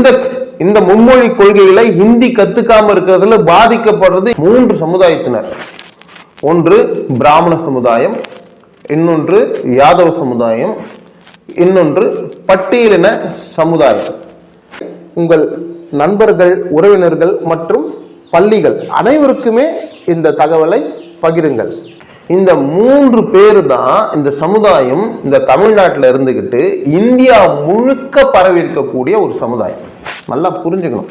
இந்த இந்த மும்மொழி கொள்கைகளை ஹிந்தி கத்துக்காம இருக்கிறதுல பாதிக்கப்படுறது மூன்று சமுதாயத்தினர். ஒன்று பிராமண சமுதாயம் இன்னொன்று யாதவ சமுதாயம் இன்னொன்று பட்டியலின சமுதாயம். உங்கள் நண்பர்கள் உறவினர்கள் மற்றும் பள்ளிகள் அனைவருக்குமே இந்த தகவலை பகிருங்கள். இந்த மூன்று பேர் தான் இந்த சமுதாயம் இந்த தமிழ்நாட்டில் இருந்துகிட்டு இந்தியா முழுக்க பரவி இருக்கக்கூடிய ஒரு சமுதாயம். நல்லா புரிஞ்சுக்கணும்.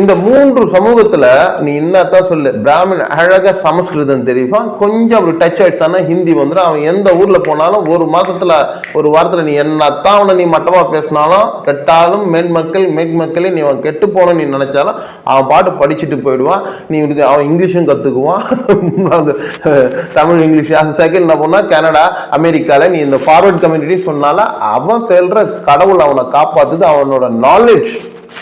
இந்த மூன்று சமூகத்துல நீ என்னத்தான் சொல்லு பிராமண அழகா சமஸ்கிருதம் தெரியுமா? கொஞ்சம் அப்படி டச் ஆயிட்டானா ஹிந்தி வந்துடும் அவன் எந்த ஊர்ல போனாலும் ஒரு மாசத்துல ஒரு வாரத்துல நீ என்னத்தான் அவனை நீ மட்டமா பேசினாலும் கெட்டாலும் மேன்மக்கள் மேன்மக்களே நீ அவன் கெட்டு போன நீ நினைச்சாலும் அவன் பாட்டு படிச்சுட்டு போயிடுவான். நீ இவனுக்கு அவன் இங்கிலீஷும் கத்துக்குவான். தமிழ் இங்கிலீஷ். அந்த செகண்ட் என்ன பண்ணா கனடா அமெரிக்கால நீ இந்த ஃபார்வர்ட் கம்யூனிட்டி சொன்னால அவன் செல்ற கடவுள் அவனை காப்பாத்துது அவனோட நாலேஜ்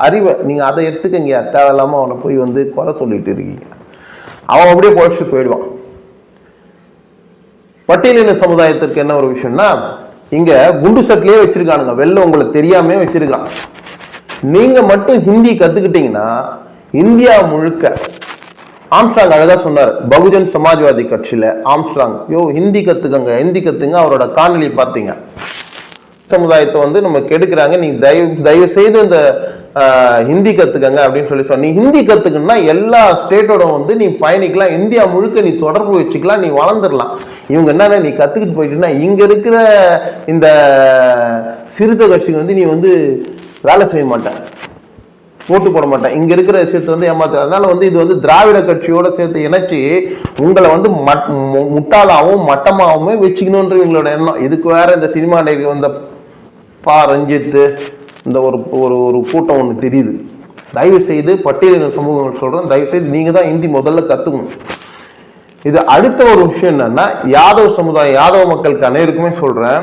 அறிவை. நீங்க அதை எடுத்துக்கங்க. தேவையில்லாமல் அவனை போய் வந்து குறை சொல்லிட்டு இருக்கீங்க. அவன் அப்படியே பொழைச்சிட்டு போயிடுவான். பட்டியலின சமுதாயத்திற்கு என்ன ஒரு விஷயம்னா இங்க குண்டு சட்டிலே வச்சிருக்கானுங்க. வெளில உங்களை தெரியாம வச்சிருக்கான் நீங்க மட்டும் ஹிந்தி கத்துக்கிட்டீங்கன்னா இந்தியா முழுக்க ஆம்ஸ்ட்ராங் அழகா சொன்னார் பகுஜன் சமாஜ்வாதி கட்சியில ஆம்ஸ்ட்ராங். யோ ஹிந்தி கத்துக்கங்க ஹிந்தி கத்துங்க அவரோட காணொலி பார்த்தீங்க சமுதாயத்தை வந்து நம்ம கெடுக்கிறாங்க. நீங்க தயவு தயவு செய்து இந்த ஹிந்தி கத்துக்கங்க அப்படின்னு சொல்லி சொன்ன நீ ஹிந்தி கத்துக்கணும்னா எல்லா ஸ்டேட்டோட வந்து நீ பயணிக்கலாம். இந்தியா முழுக்க நீ தொடர்பு வச்சுக்கலாம் நீ வளர்ந்துடலாம். இவங்க என்னென்ன நீ கத்துக்கிட்டு போயிட்டீங்கன்னா இங்க இருக்கிற இந்த சிறுத்தை கட்சிக்கு வந்து நீ வந்து வேலை செய்ய மாட்டேன். ஓட்டு போட மாட்டேன். இங்க இருக்கிற விஷயத்தை வந்து ஏமாத்து அதனால வந்து இது வந்து திராவிட கட்சியோட சேர்த்து இணைச்சி உங்களை வந்து மட்- மு- முட்டாளாவும் மட்டமாகவும் வச்சுக்கணுன்ற இவங்களோட எண்ணம். இதுக்கு வேற இந்த சினிமா நடிகர் வந்த பா ரஞ்சித் இந்த ஒரு ஒரு ஒரு கூட்டம் ஒன்று தெரியுது. தயவு செய்து பட்டியலின சமூகங்கள் சொல்கிறேன் தயவு செய்து நீங்கள் தான் ஹிந்தி முதல்ல கற்றுக்கணும் இது அடுத்த ஒரு விஷயம் என்னன்னா யாதவ சமுதாயம் யாதவ மக்களுக்கு அனைவருக்குமே சொல்கிறேன்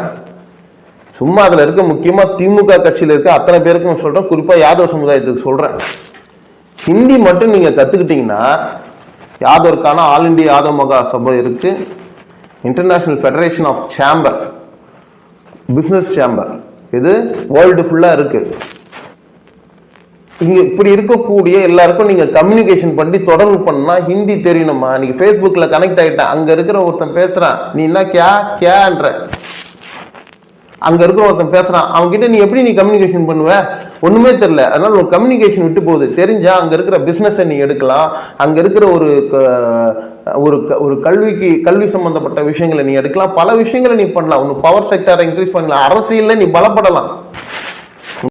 சும்மா அதில் இருக்க முக்கியமாக திமுக கட்சியில் இருக்க அத்தனை பேருக்கும் சொல்கிறேன் குறிப்பாக யாதவ சமுதாயத்துக்கு சொல்கிறேன் ஹிந்தி மட்டும் நீங்கள் கற்றுக்கிட்டிங்கன்னா யாதவருக்கான ஆல் இண்டியா யாதவ மகா சபை இருக்குது international federation of chamber business chamber இது வேர்ல்டு ஃபுல்லாக இருக்கு. இங்க இப்படி இருக்கக்கூடிய எல்லாருக்கும் நீங்க கம்யூனிகேஷன் பண்ணி தொடர்பு பண்ணா ஹிந்தி தெரியணுமா நீங்க ஃபேஸ்புக்கில் கனெக்ட் ஆகிட்டேன் அங்க இருக்கிற ஒருத்தன் பேசுறான் நீ என்ன கே கேன்ற? அங்க இருக்கிற ஒருத்தன் பேசுறான் அவன்கிட்ட நீ எப்படி நீ கம்யூனிகேஷன் பண்ணுவ? ஒண்ணுமே தெரியல. அதனால ஒரு கம்யூனிகேஷன் விட்டு போகுது. தெரிஞ்சா அங்க இருக்கிற பிஸ்னஸை நீ எடுக்கலாம். அங்க இருக்கிற ஒரு க- ஒரு ஒரு கல்விக்கு கல்வி சம்பந்தப்பட்ட விஷயங்களை நீ எடுக்கலாம். பல விஷயங்களை நீ பண்ணலாம். உன் பவர் செக்டரை இன்க்ரீஸ் பண்ணலாம். அரசியல்ல நீ பலப்படலாம்.